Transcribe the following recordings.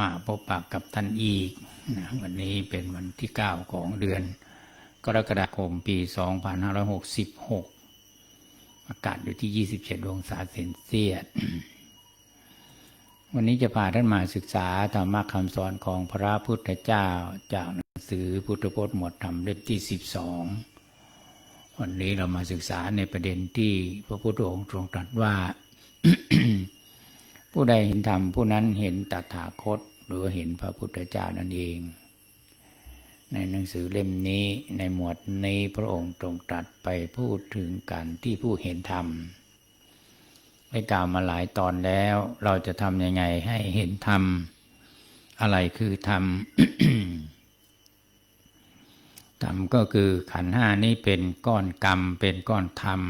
มาพบปากกับท่านอีกนะวันนี้เป็นวันที่ 9 ของเดือน กรกฎาคมปี 2566 อากาศอยู่ที่ 27 องศาเซนเซียส วันนี้จะพาท่านมาศึกษาธรรมะคำสอนของพระพุทธเจ้าจากหนังสือพุทธพจน์หมวดธรรมเล่มที่ 12 วันนี้เรามาศึกษาในประเด็นที่พระพุทธองค์ทรงตรัสว่า ผู้ใดเห็นธรรมผู้นั้นเห็นตถาคต หรือเห็นพระพุทธเจ้านั่นเอง ในหนังสือเล่มนี้ในหมวดนี้พระองค์ตรงตรัสไปพูดถึงการที่ผู้เห็นธรรมได้กล่าวมาหลายตอนแล้ว เราจะทำยังไงให้เห็นธรรม อะไรคือธรรมธรรมก็คือขันห้านี้เป็นก้อนกรรมเป็นก้อนธรรม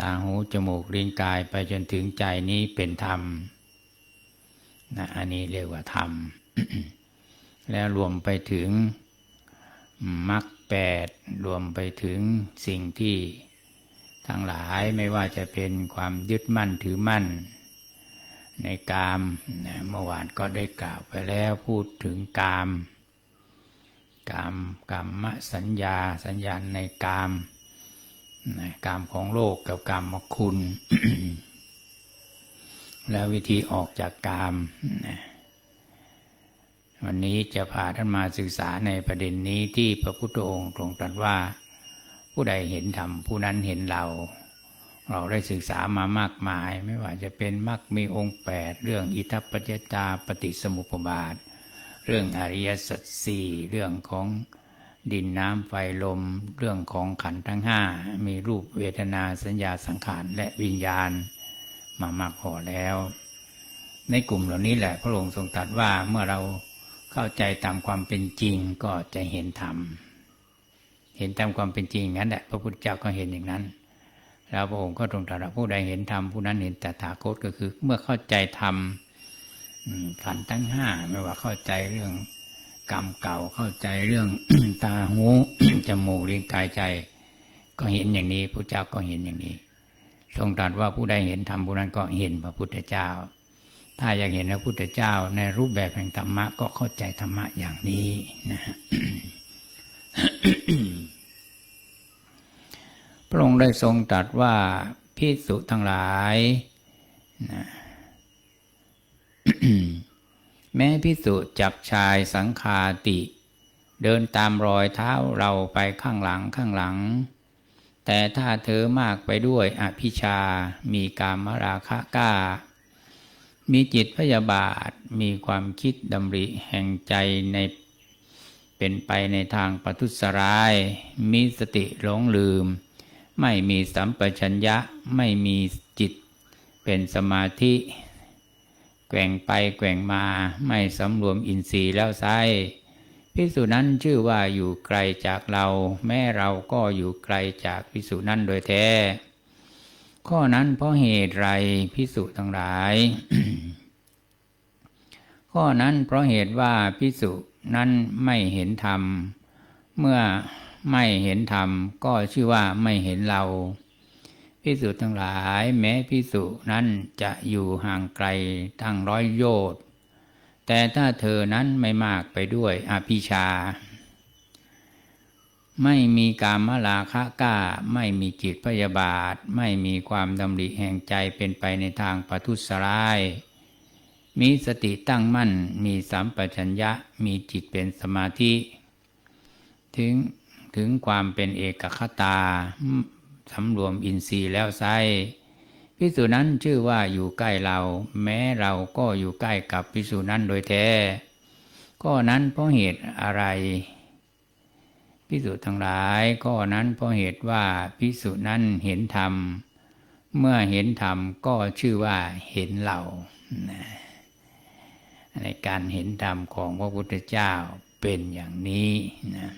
ตาหูจมูกลิ้นกายไปจนถึงใจนี้เป็นธรรมนะอันนี้เรียกว่าธรรม แล้วรวมไปถึงมรรคแปดรวมไปถึงสิ่งที่ทั้งหลายไม่ว่าจะเป็นความยึดมั่นถือมั่น ในกามนะเมื่อวานก็ได้กล่าวไปแล้วพูดถึงกาม กามกรรมสัญญาสัญญาณในกาม กามของโลกกับกามคุณ แล้ววิธีออกจากกาม วันนี้จะพาท่านมาศึกษาในประเด็นนี้ที่พระพุทธองค์ทรงตรัสว่า ผู้ใดเห็นธรรมผู้นั้นเห็นเรา เราได้ศึกษามามากมาย ไม่ว่าจะเป็นมรรคมีองค์แปดเรื่องอิทัปปัจจตาปฏิสมุปบาท เรื่องอริยสัจสี่เรื่องของ ดินน้ำไฟลมเรื่องของขันทั้งห้ามีรูปเวทนาสัญญาสังขารและวิญญาณ มามากพอแล้ว ในกลุ่มเหล่านี้แหละพระองค์ทรงตรัสว่าเมื่อเราเข้าใจตามความเป็นจริงก็จะเห็นธรรมเห็นตามความเป็นจริงงั้นแหละพระพุทธเจ้าก็เห็นอย่างนั้น แล้วพระองค์ก็ทรงตรัสว่าผู้ใดเห็นธรรมผู้นั้นเห็นแต่ถาคตก็คือ เมื่อเข้าใจธรรมขันทั้งห้าไม่ว่าเข้าใจเรื่อง กรรมเก่าเข้าใจเรื่องตาหูจมูกลิ้นกายใจ ก็เห็นอย่างนี้พระเจ้าก็เห็นอย่างนี้ ทรงตรัสว่าผู้ใดเห็นธรรมผู้นั้นก็เห็นพระพุทธเจ้า ถ้าอยากเห็นพระพุทธเจ้าในรูปแบบแห่งธรรมะก็เข้าใจธรรมะอย่างนี้นะฮะพระองค์ได้ทรงตรัสว่าพิสุทั้งหลายนะ แม้พิสุจับชายสังคาติ เดินตามรอยเท้าเราไปข้างหลังข้างหลัง แต่ถ้าเธอมากไปด้วยอภิชา มีกามราคะกล้า มีจิตพยาบาท มีความคิดดำริแห่งใจในเป็นไปในทางปัทุสร้าย มีสติหลงลืม ไม่มีสัมปชัญญะ ไม่มีจิต เป็นสมาธิ แกว่งไปแกว่งมาไม่สำรวมอินทรีย์แล้วไซพิสุนั้นชื่อว่าอยู่ไกลจากเรา แม้เราก็อยู่ไกลจากพิสุนั้นโดยแท้ ข้อนั้นเพราะเหตุไรพิสุทั้งหลาย ข้อนั้นเพราะเหตุว่าพิสุนั้นไม่เห็นธรรม เมื่อไม่เห็นธรรมก็ชื่อว่าไม่เห็นเรา พิสุทั้งหลายแม้พิสุนั้นจะอยู่ห่างไกลทั้งร้อยโยชน์แต่ถ้าเธอนั้นไม่มากไปด้วยอภิชา ไม่มีกามลาคะกล้า ไม่มีจิตพยาบาท ไม่มีความดำริแห่งใจเป็นไปในทางปัทุสร้าย มีสติตั้งมั่น มีสัมปชัญญะ มีจิตเป็นสมาธิ ถึงถึงความเป็นเอกคตา สำรวมอินทรีย์แล้วไซพิสูจนั้นชื่อว่าอยู่ใกล้เรา แม้เราก็อยู่ใกล้กับพิสูจนั้นโดยแท้ ก็นั้นเพราะเหตุอะไร พิสูจน์ทั้งหลายก็นั้นเพราะเหตุว่าพิสูจนั้นเห็นธรรม เมื่อเห็นธรรมก็ชื่อว่าเห็นเราในการเห็นธรรมของพระพุทธเจ้าเป็นอย่างนี้นะ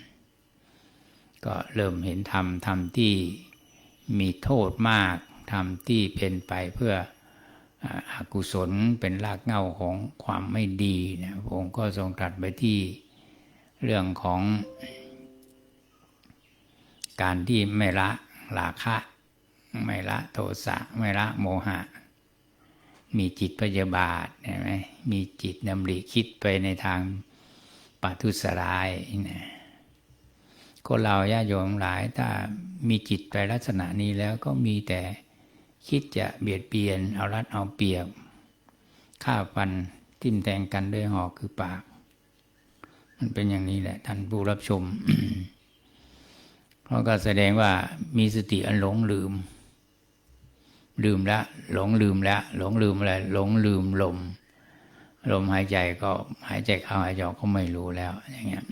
ก็เริ่มเห็นธรรมธรรมที่ มีโทษมากธรรมที่เป็นไปเพื่ออกุศลเป็นรากเหง้าของความไม่ดีนะพระองค์ก็ทรงตรัสไปที่เรื่องของการที่ไม่ละราคะ ไม่ละโทสะไม่ละโมหะ มีจิตพยาบาทเห็นไหมมีจิตดำริคิดไปในทางปัทุสร้ายนะ คนเราญาติโยมหลายถ้ามีจิตไปลักษณะนี้แล้วก็มีแต่คิดจะเบียดเบียน เอารัดเอาเปรียบฆ่าฟันทิ่มแทงกันด้วยหอกคือปาก มันเป็นอย่างนี้แหละท่านผู้รับชมเพราะก็แสดงว่ามีสติอันหลงลืม ลืมล้วหลงลืมล้วหลงลืมอะไรหลงลืมลม ลมหายใจก็หายใจเข้าหายใจออกก็ไม่รู้แล้วอย่างเงี้ย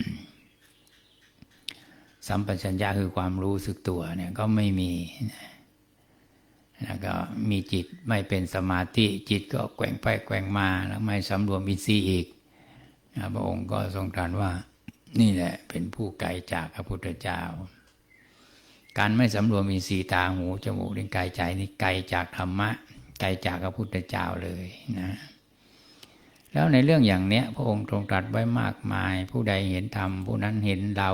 สัมปชัญญะคือความรู้สึกตัวเนี่ยก็ไม่มีแล้วก็มีจิตไม่เป็นสมาธิจิตก็แกว่งไปแกว่งมาแล้วไม่สำรวมอินทรีย์อีกพระองค์ก็ทรงตรัสว่านี่แหละเป็นผู้ไกลจากพระพุทธเจ้า การไม่สำรวมอินทรีย์ตาหูจมูกลิ้นกายใจนี่ไกลจากธรรมะ ไกลจากพระพุทธเจ้าเลยนะแล้วในเรื่องอย่างเนี้ย พระองค์ทรงตรัสไว้มากมาย ผู้ใดเห็นธรรมผู้นั้นเห็นเรา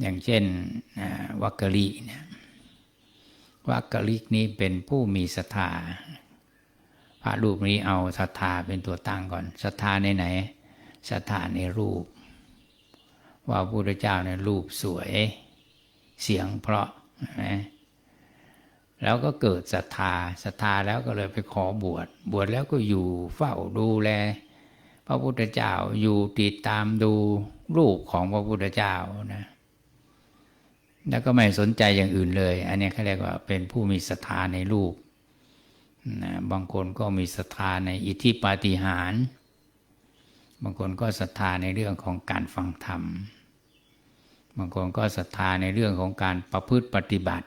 อย่างเช่นวักกะลีเนี่ยวักกะลิกนี้เป็นผู้มีศรัทธาพระรูปนี้เอาศรัทธาเป็นตัวตั้งก่อนศรัทธาในไหนศรัทธาในรูป ว่าพระพุทธเจ้าในรูปสวยเสียงเพราะนะแล้วก็เกิดศรัทธาศรัทธาแล้วก็เลยไปขอบวช บวชแล้วก็อยู่เฝ้าดูแล พระพุทธเจ้าอยู่ติดตามดูรูปของพระพุทธเจ้านะ แล้วก็ไม่สนใจอย่างอื่นเลย อันนี้เขาเรียกว่าเป็นผู้มีศรัทธาในรูปนะบางคนก็มีศรัทธาในอิทธิปาฏิหาริย์บางคนก็ศรัทธาในเรื่องของการฟังธรรม บางคนก็ศรัทธาในเรื่องของการประพฤติปฏิบัติ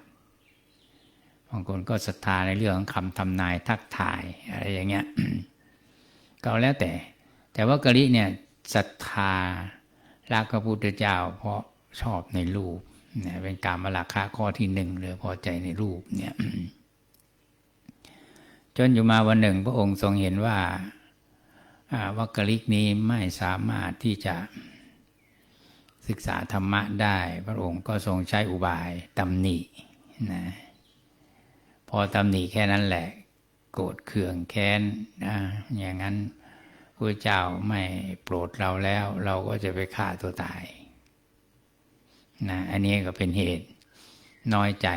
บางคนก็ศรัทธาในเรื่องของคำทำนายทักทายอะไรอย่างเงี้ยก็แล้วแต่ แต่ว่ากะลิเนี่ยศรัทธารักพระพุทธเจ้า เพราะชอบในรูป เนี่ยเป็นการมาราคาข้อที่หนึ่งเลยพอใจในรูปเนี่ยจนอยู่มาวันหนึ่ง พระองค์ทรงเห็นว่าวัคกลิกนี้ไม่สามารถที่จะศึกษาธรรมะได้ พระองค์ก็ทรงใช้อุบายตำหนินะพอตำหนิแค่นั้นแหละ โกรธเคืองแค้นนะอย่างนั้นพระเจ้าไม่โปรดเราแล้ว เราก็จะไปฆ่าตัวตาย นะอันนี้ก็เป็นเหตุน้อยใจ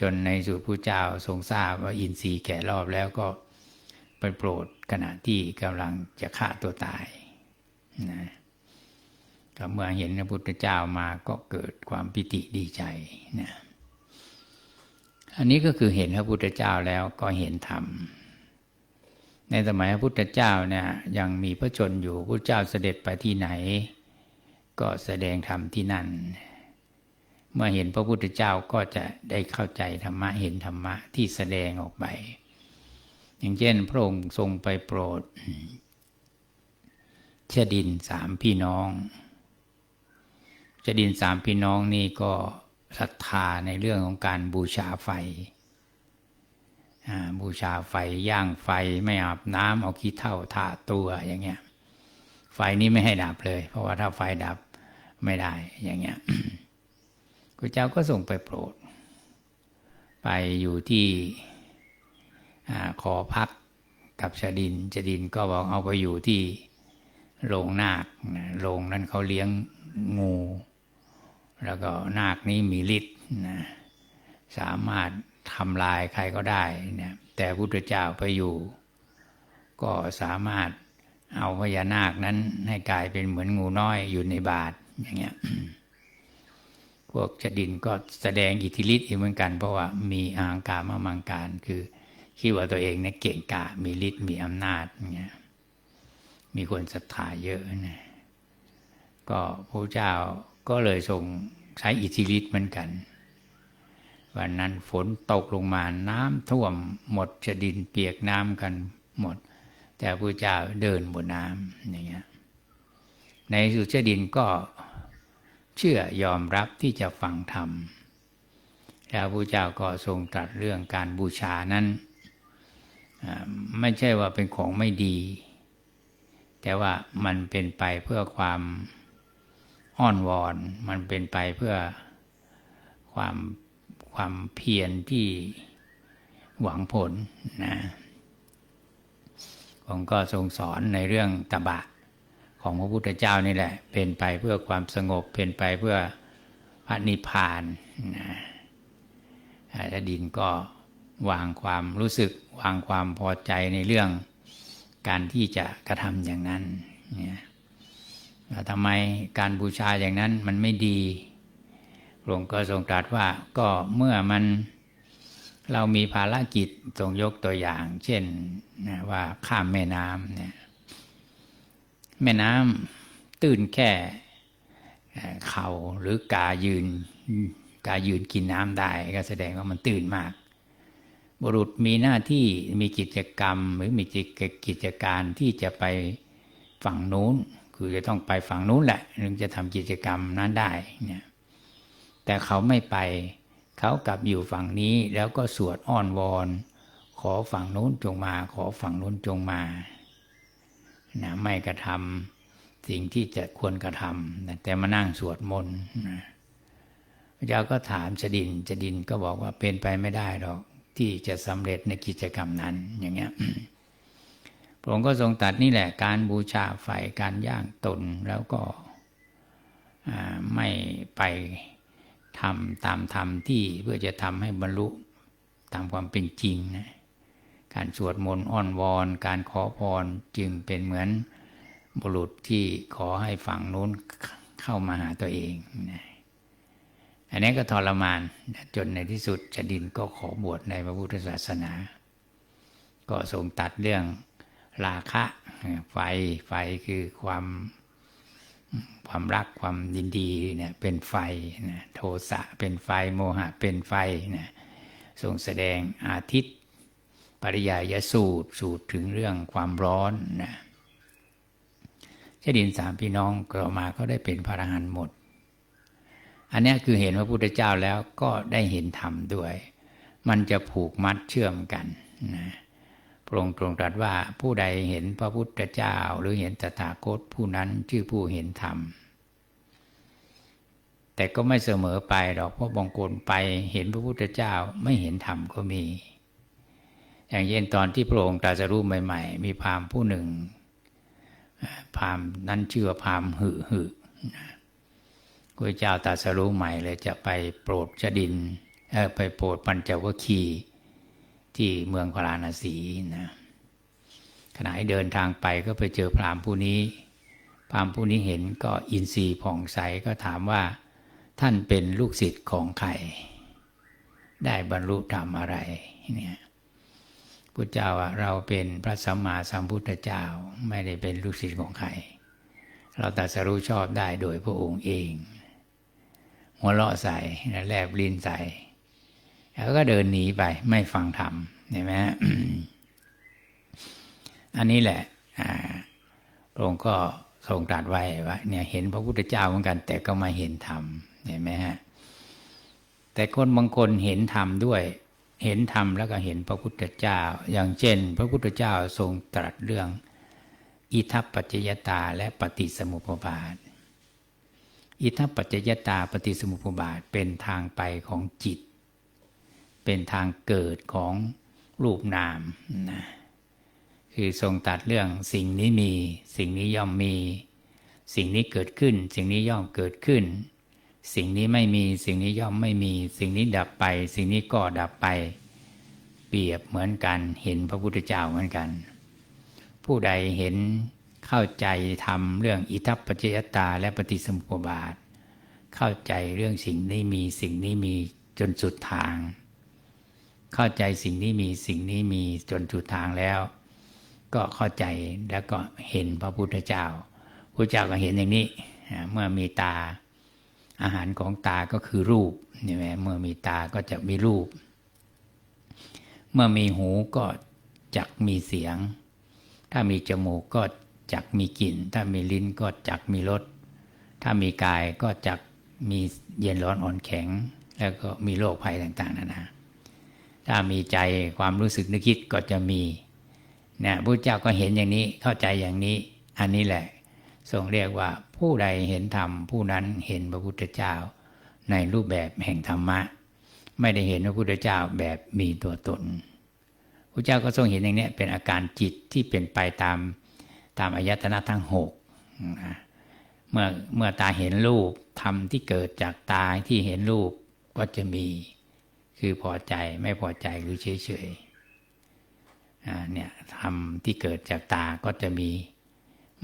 จนในสุดผู้เจ้าทรงทราบว่าอินทรีย์แก่รอบแล้วก็ไปโปรดขณะที่กำลังจะฆ่าตัวตายนะก็เมื่อเห็นพระพุทธเจ้ามาก็เกิดความปิติดีใจนะอันนี้ก็คือเห็นพระพุทธเจ้าแล้วก็เห็นธรรม ในสมัยพระพุทธเจ้าเนี่ยยังมีพระชนอยู่พระเจ้าเสด็จไปที่ไหน ก็แสดงธรรมที่นั่น เมื่อเห็นพระพุทธเจ้าก็จะได้เข้าใจธรรมะเห็นธรรมะที่แสดงออกไป อย่างเช่น พระองค์ทรงไปโปรดเชดินสามพี่น้องเชดินสามพี่น้องนี่ก็ศรัทธาในเรื่องของการบูชาไฟ บูชาไฟย่างไฟไม่อาบน้ำเอาขี้เท่าทาตัวอย่างเงี้ย ไฟนี้ไม่ให้ดับเลย เพราะว่าถ้าไฟดับไม่ได้อย่างเงี้ย ระเจ้าก็ส่งไปโปรด ไปอยู่ที่ขอพักกับชดินชดินก็บอกเอาไปอยู่ที่โรงนาคโรงนั้นเขาเลี้ยงงู แล้วก็นาคนี้มีฤทธิ์นะสามารถทำลายใครก็ได้นี่ยแต่พุทธเจ้าไปอยู่ ก็สามารถเอาพญานาคนั้นให้กลายเป็นเหมือนงูน้อยอยู่ในบาทอย่างเงี้ย พวกจดินก็แสดงอิทธิฤทธิ์อีกเหมือนกัน เพราะว่ามีอางการมามังการคือคิดว่าตัวเองเนี่ยเก่งกามีฤทธิ์มีอำนาจเนี่ยมีคนศรัทธาเยอะนะก็พระเจ้าก็เลยทรงใช้อิทธิฤทธิ์เหมือนกัน วันนั้นฝนตกลงมาน้ำท่วมหมดจะดินเปียกน้ำกันหมด แต่พระเจ้าเดินบนน้ำอย่างเงี้ยในสุดชดินก็ เชื่อยอมรับที่จะฟังธรรม แล้วพระเจ้าก็ทรงตรัสเรื่องการบูชานั้น ไม่ใช่ว่าเป็นของไม่ดี แต่ว่ามันเป็นไปเพื่อความอ้อนวอน มันเป็นไปเพื่อความความเพียรที่หวังผลนะองค์ก็ทรงสอนในเรื่องตบะ ของพระพุทธเจ้านี่แหละ เป็นไปเพื่อความสงบเป็นไปเพื่อพระนิพพานนะอาดินก็วางความรู้สึกวางความพอใจในเรื่องการที่จะกระทำอย่างนั้นเนี่ยทำไมการบูชาอย่างนั้นมันไม่ดีพระองก็ทรงตรัสว่าก็เมื่อมันเรามีภารกิจทรงยกตัวอย่าง เช่นว่าข้ามแม่น้ำเนี่ย แม่น้ำตื้นแค่เข่าหรือกายืน กายืนกินน้ำได้ก็แสดงว่ามันตื้นมาก บุรุษมีหน้าที่มีกิจกรรมหรือมีกิจการที่จะไปฝั่งนู้น คือจะต้องไปฝั่งนู้นแหละถึงจะทำกิจกรรมนั้นได้เนี่ยแต่เขาไม่ไปเขากลับอยู่ฝั่งนี้แล้วก็สวดอ้อนวอน ขอฝั่งนู้นจงมา ขอฝั่งนู้นจงมา นะไม่กระทำสิ่งที่จะควรกระทำนะแต่มานั่งสวดมนต์นะพระเจ้าก็ถามจดินจดินก็บอกว่าเป็นไปไม่ได้หรอกที่จะสำเร็จในกิจกรรมนั้นอย่างเงี้ยพระองค์ก็ทรงตัดนี่แหละการบูชาไฟการย่างตนแล้วก็ไม่ไปทำตามธรรมที่เพื่อจะทำให้บรรลุตามความเป็นจริงนะ การสวดมนต์อ้อนวอน การขอพรจึงเป็นเหมือนบุรุษที่ขอให้ฝั่งนู้นเข้ามาหาตัวเองนะอันนี้ก็ทรมานจนในที่สุดจดินก็ขอบวชในพระพุทธศาสนา ก็ทรงตัดเรื่องราคะไฟไฟคือความความรักความยินดีเนี่ยเป็นไฟนะโทสะเป็นไฟโมหะเป็นไฟนะทรงแสดงอาทิตย์ ปริยายสูตรสูตรถึงเรื่องความร้อนนะเจดินสามพี่น้องก็มาก็ได้เป็นพระอรหันต์หมด อันนี้คือเห็นพระพุทธเจ้าแล้วก็ได้เห็นธรรมด้วย มันจะผูกมัดเชื่อมกันนะพระองค์ตรงตรัสว่าผู้ใดเห็นพระพุทธเจ้า หรือเห็นตถาคตผู้นั้นชื่อผู้เห็นธรรม แต่ก็ไม่เสมอไปหรอกเพราะบางคนไปเห็นพระพุทธเจ้าไม่เห็นธรรมก็มี อย่างเช่นตอนที่พระองค์ตรัสรู้ใหม่ ๆ มีพราหมณ์ผู้หนึ่งพราหมณ์นั้นชื่อว่าพราหมณ์หึหึพระเจ้าตรัสรู้ใหม่เลยจะไปโปรดชดินไปโปรดปัญจวัคคีที่เมืองพาราณสีนะขณะเดินทางไปก็ไปเจอพราหมณ์ผู้นี้ พราหมณ์ผู้นี้เห็นก็อินทรีย์ผ่องใสก็ถามว่าท่านเป็นลูกศิษย์ของใคร ได้บรรลุธรรมอะไรเนี่ย พุทธเจ้าว่าเราเป็นพระสัมมาสัมพุทธเจ้าไม่ได้เป็นลูกศิษย์ของใคร เราตัดสรู้ชอบได้โดยพระองค์เอง หัวเราะใส่แลบลิ้นใส่แล้วก็เดินหนีไปไม่ฟังธรรมเห็นไหมอันนี้แหละพระองค์ก็ทรงตรัสไว้ว่าเนี่ยเห็นพระพุทธเจ้าเหมือนกัน แต่ก็มาเห็นธรรมเห็นไหมฮะแต่คนบางคนเห็นธรรมด้วย เห็นธรรมแล้วก็เห็นพระพุทธเจ้า อย่างเช่น พระพุทธเจ้าทรงตรัสเรื่อง อิทัปปัจจยตาและปฏิสมุปบาท อิทัปปัจจยตาปฏิสมุปบาทเป็นทางไปของจิต เป็นทางเกิดของรูปนามนะคือทรงตัดเรื่องสิ่งนี้มี สิ่งนี้ย่อมมี สิ่งนี้เกิดขึ้น สิ่งนี้ย่อมเกิดขึ้น สิ่งนี้ไม่มีสิ่งนี้ย่อมไม่มี สิ่งนี้ดับไป สิ่งนี้ก็ดับไป เปรียบเหมือนกันเห็นพระพุทธเจ้าเหมือนกัน ผู้ใดเห็นเข้าใจทำเรื่องอิทัปปัจจยตาและปฏิสมุปบาท เข้าใจเรื่องสิ่งนี้มีสิ่งนี้มีจนสุดทาง เข้าใจสิ่งนี้มีสิ่งนี้มีจนสุดทางแล้ว ก็เข้าใจแล้วก็เห็นพระพุทธเจ้าพระเจ้าก็เห็นอย่างนี้เมื่อมีตา อาหารของตาก็คือรูปนี่ไหมเมื่อมีตาก็จะมีรูป เมื่อมีหูก็จักมีเสียง ถ้ามีจมูกก็จักมีกลิ่น ถ้ามีลิ้นก็จักมีรส ถ้ามีกายก็จักมีเย็นร้อนอ่อนแข็ง แล้วก็มีโรคภัยต่างๆนานา ถ้ามีใจความรู้สึกนึกคิดก็จะมีเนี่ยพระเจ้าก็เห็นอย่างนี้เข้าใจอย่างนี้ อันนี้แหละ ทรงเรียกว่าผู้ใดเห็นธรรม ผู้นั้นเห็นพระพุทธเจ้า ในรูปแบบแห่งธรรมะ ไม่ได้เห็นพระพุทธเจ้าแบบมีตัวตนพระเจ้าก็ทรงเห็นอย่างนี้เป็นอาการจิตที่เป็นไปตามตามอายตนะทั้งหกนะเมื่อเมื่อตาเห็นรูปธรรมที่เกิดจากตาที่เห็นรูปก็จะมี คือพอใจไม่พอใจหรือเฉยเฉยเนี่ยธรรมที่เกิดจากตาก็จะมี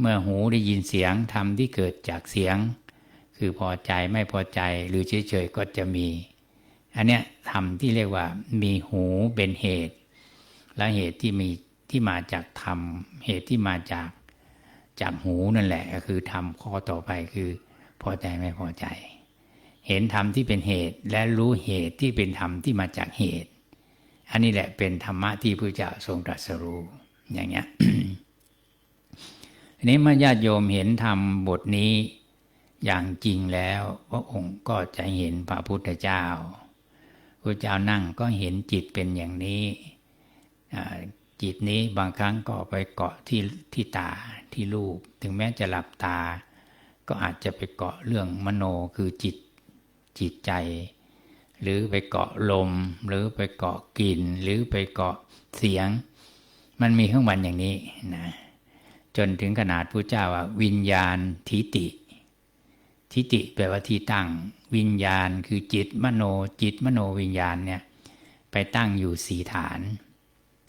เมื่อหูได้ยินเสียงธรรมที่เกิดจากเสียง คือพอใจไม่พอใจหรือเฉยเฉยๆก็จะมี อันเนี้ยธรรมที่เรียกว่ามีหูเป็นเหตุ และเหตุที่มีที่มาจากธรรม เหตุที่มาจากจากหูนั่นแหละก็คือธรรมข้อต่อไปคือพอใจไม่พอใจ เห็นธรรมที่เป็นเหตุและรู้เหตุที่เป็นธรรมที่มาจากเหตุ อันนี้แหละเป็นธรรมะที่พระเจ้าทรงตรัสรู้อย่างเงี้ย อันนี้เมื่อญาติโยมเห็นธรรมบทนี้อย่างจริงแล้วพระองค์ก็จะเห็นพระพุทธเจ้าพระเจ้านั่งก็เห็นจิตเป็นอย่างนี้ จิตนี้บางครั้งก็ไปเกาะที่ที่ตาที่รูป ถึงแม้จะหลับตา ก็อาจจะไปเกาะเรื่องมโนคือจิตจิตใจ หรือไปเกาะลม หรือไปเกาะกลิ่น หรือไปเกาะเสียง มันมีข้างวันอย่างนี้นะ จนถึงขนาดพระเจ้าว่าวิญญาณทิติ ทิติแปลว่าที่ตั้ง วิญญาณคือจิตมโนจิตมโนวิญญาณเนี่ยไปตั้งอยู่สีฐาน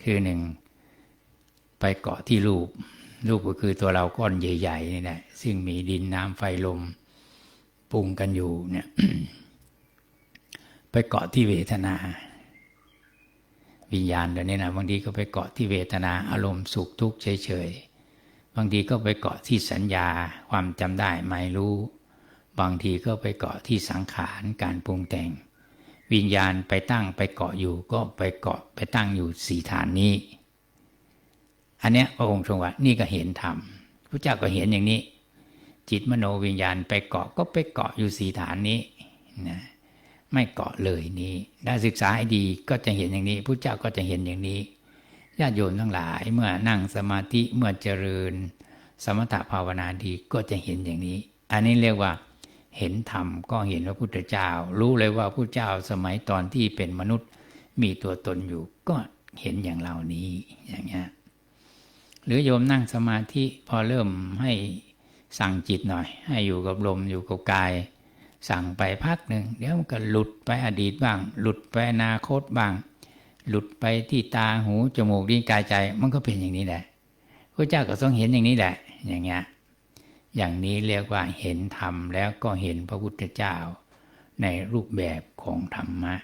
คือหนึ่งไปเกาะที่รูป รูปก็คือตัวเราก้อนใหญ่ๆนี่แหละซึ่งมีดินน้ำไฟลมปรุงกันอยู่เนี่ยไปเกาะที่เวทนา วิญญาณเดี๋ยวนี้นะบางทีก็ไปเกาะที่เวทนาอารมณ์สุขทุกข์เฉยๆ บางทีก็ไปเกาะที่สัญญาความจำได้ไม่รู้ บางทีก็ไปเกาะที่สังขารการปรุงแต่ง วิญญาณไปตั้งไปเกาะอยู่ก็ไปเกาะไปตั้งอยู่สี่ฐานนี้ อันเนี้ยพระองค์ทรงว่านี่ก็เห็นธรรมพระเจ้าก็เห็นอย่างนี้ จิตมโนวิญญาณไปเกาะก็ไปเกาะอยู่สี่ฐานนี้นะไม่เกาะเลยนี้ได้ศึกษาให้ดีก็จะเห็นอย่างนี้พระเจ้าก็จะเห็นอย่างนี้ ญาติโยมทั้งหลายเมื่อนั่งสมาธิเมื่อเจริญ สมถภาวนาดีก็จะเห็นอย่างนี้ อันนี้เรียกว่า เห็นธรรมก็เห็นพระพุทธเจ้า รู้เลยว่าพระเจ้าสมัยตอนที่เป็นมนุษย์มีตัวตนอยู่ ก็เห็นอย่างเหล่านี้อย่างเงี้ยหรือโยมนั่งสมาธิพอเริ่มให้สั่งจิตหน่อย ให้อยู่กับลมอยู่กับกาย สั่งไปพักหนึ่งเดี๋ยวมันก็หลุดไปอดีตบ้าง หลุดไปอนาคตบ้าง หลุดไปที่ตาหูจมูกลิ้นกายใจ มันก็เป็นอย่างนี้แหละพระเจ้าก็ทรงเห็นอย่างนี้แหละ อย่างเงี้ยอย่างนี้เรียกว่าเห็นธรรมแล้วก็เห็นพระพุทธเจ้า ในรูปแบบของธรรมะ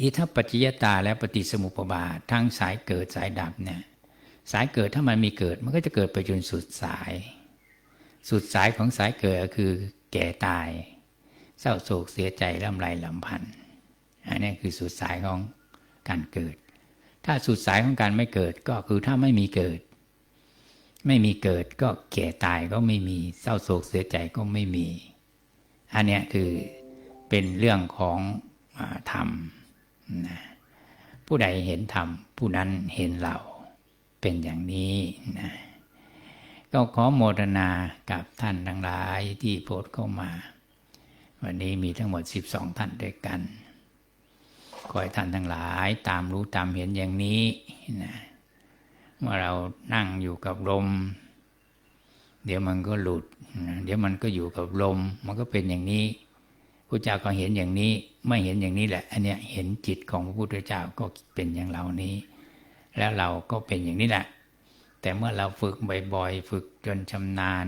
อิทัปปัจจยตาและปฏิสมุปบาททั้งสายเกิดสายดับเนี่ยสายเกิดถ้ามันมีเกิดมันก็จะเกิดไปจนสุดสาย สุดสายของสายเกิดก็คือแก่ตาย เศร้าโศกเสียใจร่ำไรลำพันธ์ อันนี้คือสุดสายของการเกิด ถ้าสุดสายของการไม่เกิดก็คือถ้าไม่มีเกิด ไม่มีเกิดก็แก่ตายก็ไม่มีเศร้าโศกเสียใจก็ไม่มี อันนี้คือเป็นเรื่องของอธรรมนะผู้ใดเห็นธรรมผู้นั้นเห็นเราเป็นอย่างนี้นะก็ขอโมทนากับท่านทั้งหลายที่โพสเข้ามา วันนี้มีทั้งหมด 12 ท่านด้วยกัน ขอให้ท่านทั้งหลายตามรู้ตามเห็นอย่างนี้นะเมื่อเรานั่งอยู่กับลม เดี๋ยวมันก็หลุดนะเดี๋ยวมันก็อยู่กับลม มันก็เป็นอย่างนี้พระเจ้าก็เห็นอย่างนี้ ไม่เห็นอย่างนี้แหละ อันเนี้ยเห็นจิตของพระพุทธเจ้าก็เป็นอย่างเหล่านี้ แล้วเราก็เป็นอย่างนี้แหละ แต่เมื่อเราฝึกบ่อยๆ ฝึกจนชำนาญ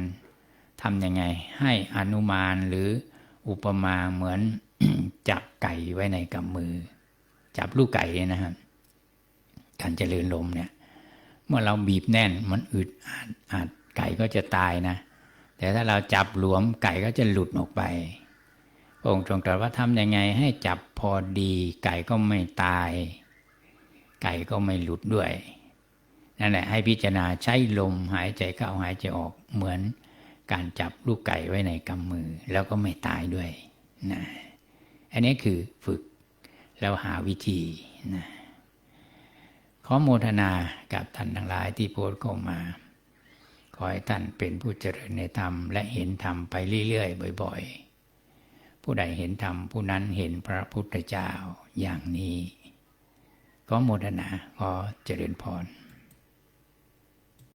ทำยังไง ให้อนุมานหรืออุปมาเหมือนจับไก่ไว้ในกำมือ จับลูกไก่เนี่ยนะครับการเจริญลมเนี่ย เมื่อเราบีบแน่นมันอึดอาดอาจไก่ก็จะตายนะ แต่ถ้าเราจับหลวมไก่ก็จะหลุดออกไปองค์ทรงตรัสว่าทำยังไงให้จับพอดี ไก่ก็ไม่ตาย ไก่ก็ไม่หลุดด้วยนั่นแหละให้พิจารณาใช้ลมหายใจเข้าหายใจออกเหมือนการจับลูกไก่ไว้ในกำมือ แล้วก็ไม่ตายด้วยนะอันนี้คือฝึก แล้วหาวิธีนะขอโมทนากับท่านทั้งหลายที่โพสเข้ามา ขอให้ท่านเป็นผู้เจริญในธรรม และเห็นธรรมไปเรื่อยๆ บ่อย ๆ ผู้ใดเห็นธรรมผู้นั้นเห็นพระพุทธเจ้าอย่างนี้ ขอโมทนาขอเจริญพร